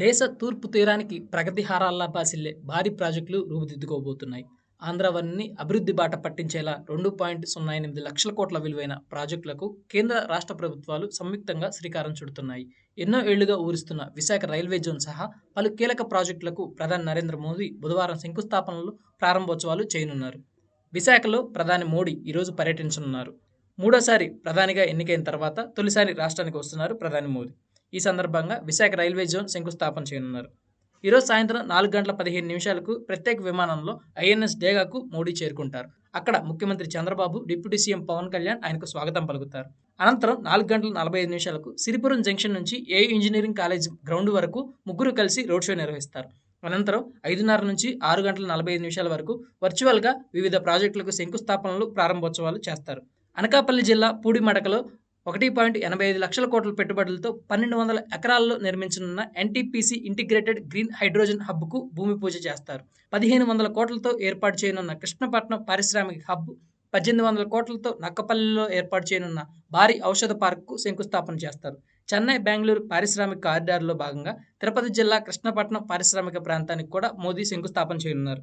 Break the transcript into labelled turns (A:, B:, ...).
A: దేశ తూర్పు తీరానికి ప్రగతి హారాల్లా బాసిల్లే భారీ ప్రాజెక్టులు రూపుదిద్దుకోబోతున్నాయి. ఆంధ్రవన్ని అభివృద్ధి బాట పట్టించేలా రెండు పాయింట్ సున్నా ఎనిమిది లక్షల కోట్ల విలువైన ప్రాజెక్టులకు కేంద్ర రాష్ట్ర ప్రభుత్వాలు సంయుక్తంగా శ్రీకారం చుడుతున్నాయి. ఎన్నో ఏళ్ళుగా ఊరిస్తున్న విశాఖ రైల్వే జోన్ సహా పలు కీలక ప్రాజెక్టులకు ప్రధాని నరేంద్ర మోదీ బుధవారం శంకుస్థాపనలు ప్రారంభోత్సవాలు చేయనున్నారు. విశాఖలో ప్రధాని మోడీ ఈరోజు పర్యటించనున్నారు. మూడోసారి ప్రధానిగా ఎన్నికైన తర్వాత తొలిసారి రాష్ట్రానికి వస్తున్నారు ప్రధాని మోదీ. ఈ సందర్భంగా విశాఖ రైల్వే జోన్ శంకుస్థాపన చేయనున్నారు. ఈరోజు సాయంత్రం నాలుగు గంటల పదిహేను నిమిషాలకు ప్రత్యేక విమానంలో ఐఎన్ఎస్ డేగాకు మోడీ చేరుకుంటారు. అక్కడ ముఖ్యమంత్రి చంద్రబాబు డిప్యూటీ సీఎం పవన్ కళ్యాణ్ ఆయనకు స్వాగతం పలుకుతారు. అనంతరం నాలుగు గంటల నలభై ఐదు నిమిషాలకు సిరిపురం జంక్షన్ నుంచి ఏ ఇంజనీరింగ్ కాలేజ్ గ్రౌండ్ వరకు ముగ్గురు కలిసి రోడ్ షో నిర్వహిస్తారు. అనంతరం ఐదున్నర నుంచి ఆరు గంటల నలభై ఐదు నిమిషాల వరకు వర్చువల్గా వివిధ ప్రాజెక్టులకు శంకుస్థాపనలు ప్రారంభోత్సవాలు చేస్తారు. అనకాపల్లి జిల్లా పూడిమడకలో ఒకటి పాయింట్ ఎనభై ఐదు లక్షల కోట్ల పెట్టుబడులతో పన్నెండు వందల ఎకరాల్లో నిర్మించనున్న ఎన్టీపీసీ ఇంటిగ్రేటెడ్ గ్రీన్ హైడ్రోజన్ హబ్కు భూమి పూజ చేస్తారు. పదిహేను వందల కోట్లతో ఏర్పాటు చేయనున్న కృష్ణపట్నం పారిశ్రామిక హబ్ పద్దెనిమిది వందల కోట్లతో నక్కపల్లిలో ఏర్పాటు చేయనున్న భారీ ఔషధ పార్కు శంకుస్థాపన చేస్తారు. చెన్నై బెంగళూరు పారిశ్రామిక కారిడార్లో భాగంగా తిరుపతి జిల్లా కృష్ణపట్నం పారిశ్రామిక ప్రాంతానికి కూడా మోదీ శంకుస్థాపన చేయనున్నారు.